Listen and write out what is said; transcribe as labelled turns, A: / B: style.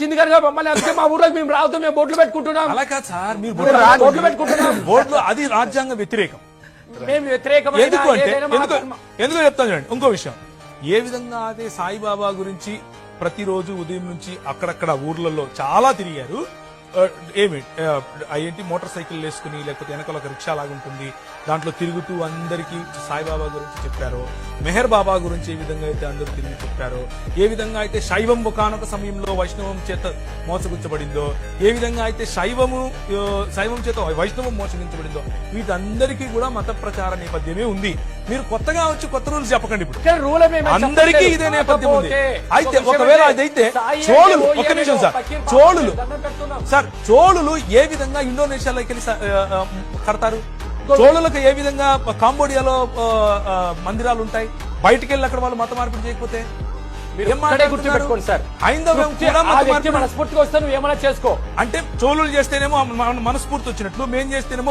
A: చింది కనుక మమ్మల్ని అందుకే మా ఊర్లో మేము మేము బొట్లు పెట్టుకుంటున్నాం
B: అలా కాదు సార్ మీరు
A: బోర్డులు పెట్టుకుంటున్నాం.
B: బోర్డులు అది రాజ్యాంగ వ్యతిరేకం
A: మేము వ్యతిరేకమైన
B: ఎందుకు అంటే ఎందుకు. ఎందుకు చెప్తాను చూడండి ఇంకో విషయం ఏ విధంగా అయితే సాయిబాబా గురించి ప్రతిరోజు ఉదయం నుంచి అక్కడక్కడ ఊర్లలో చాలా తిరిగారు ఏమి ఏంటి మోటార్ సైకిల్ వేసుకుని లేకపోతే వెనకాల ఒక రిక్షా లాగా ఉంటుంది దాంట్లో తిరుగుతూ అందరికీ సాయిబాబా గురించి చెప్పారో మెహర్ బాబా గురించి ఏ విధంగా అయితే అందరూ తిరిగి చెప్పారో ఏ విధంగా అయితే శైవం ఒకనొక సమయంలో వైష్ణవం చేత మోసగుచ్చబడిందో ఏ విధంగా అయితే శైవము శైవం చేత వైష్ణవం మోసగించబడిందో వీటందరికీ కూడా మత ప్రచార నేపథ్యమే ఉంది మీరు కొత్తగా వచ్చి కొత్త రూల్స్ చెప్పకండి ఇప్పుడు అందరికీ. ఇదే నేపథ్యం ఉంది అయితే ఒకవేళ? అదైతే చోళులు ఒక నిమిషం సార్ చోళులు. సార్ చోళులు ఏ విధంగా ఇండోనేషియాలోకి వెళ్ళి కడతారు? చోళులకు ఏ విధంగా కాంబోడియాలో మందిరాలు ఉంటాయి? బయటికి వెళ్ళి అక్కడ వాళ్ళు మత మార్పిడి చేయకపోతే అంటే చోళులు చేస్తేనేమో మన- మనస్ఫూర్తి వచ్చినట్లు మేం చేస్తేనేమో